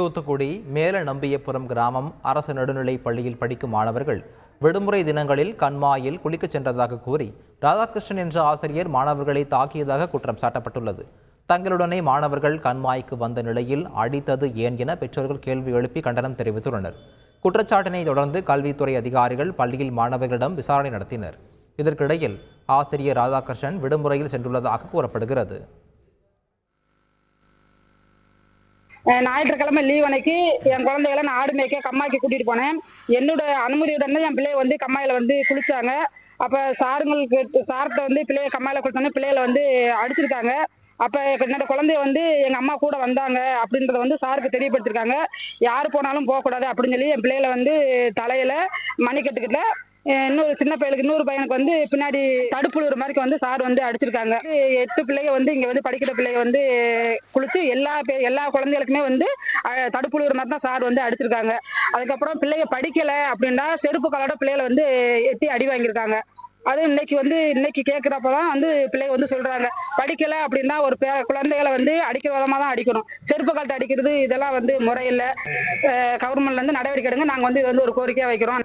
தூத்துக்குடி மேல நம்பியபுரம் கிராமம் அரசு நடுநிலைப் பள்ளியில் படிக்கும் மாணவர்கள் விடுமுறை தினங்களில் கண்மாயில் குளிக்கச் சென்றதாக கூறி ராதாகிருஷ்ணன் என்ற ஆசிரியர் மாணவர்களை தாக்கியதாக குற்றம் சாட்டப்பட்டுள்ளது. தங்களுடனே மாணவர்கள் கண்மாய்க்கு வந்த நிலையில் அடித்தது ஏன் என பெற்றோர்கள் கேள்வி எழுப்பி கண்டனம் தெரிவித்துள்ளனர். குற்றச்சாட்டினை தொடர்ந்து கல்வித்துறை அதிகாரிகள் பள்ளியில் மாணவர்களிடம் விசாரணை நடத்தினர். இதற்கிடையில் ஆசிரியர் ராதாகிருஷ்ணன் விடுமுறையில் சென்றுள்ளதாக கூறப்படுகிறது. ஞாயிற்றுக்கிழமை லீவ் அன்னைக்கு என் குழந்தைகளை நான் ஆடு மேய்க்க கம்மாய்க்கு கூட்டிட்டு போனேன். என்னோட அனுமதியுடன் என் பிள்ளைய வந்து கம்மாயில வந்து குளிச்சாங்க. அப்ப சாருங்களுக்கு சார்கிட்ட வந்து பிள்ளைய கம்மாயில குளிச்சோன்னே பிள்ளைகளை வந்து அடிச்சிருக்காங்க. அப்ப என்னோட குழந்தைய வந்து எங்க அம்மா கூட வந்தாங்க அப்படின்றத வந்து சாருக்கு தெரியப்படுத்திருக்காங்க. யார் போனாலும் போகக்கூடாது அப்படின்னு சொல்லி என் பிள்ளைகளை வந்து தலையில மணிக்கட்டுக்கிட்ட இன்னொரு சின்ன பையனுக்கு இன்னொரு பையனுக்கு வந்து பின்னாடி தடுப்புழுற மாதிரி வந்து சார் வந்து அடிச்சிருக்காங்க. எட்டு பிள்ளைய வந்து இங்க வந்து படிக்கிற பிள்ளைய வந்து குளிச்சு எல்லா பே எல்லா குழந்தைகளுக்குமே வந்து அஹ், தடுப்புழுற மாதிரி தான் சார் வந்து அடிச்சிருக்காங்க. அதுக்கப்புறம் பிள்ளைய படிக்கல அப்படின்னா செருப்பு காலோட பிள்ளைகளை வந்து எட்டி அடி வாங்கியிருக்காங்க. அது இன்னைக்கு வந்து இன்னைக்கு கேட்குறப்பதான் வந்து பிள்ளை வந்து சொல்றாங்க. படிக்கல அப்படின்னா ஒரு குழந்தைகளை வந்து அடிக்கிற விதமாக தான் அடிக்கணும். செருப்பு கலட்டை அடிக்கிறது இதெல்லாம் வந்து முறையில்லை. கவர்மெண்ட்ல இருந்து நடவடிக்கை எடுங்க. நாங்கள் வந்து இது வந்து ஒரு கோரிக்கையாக வைக்கிறோம்.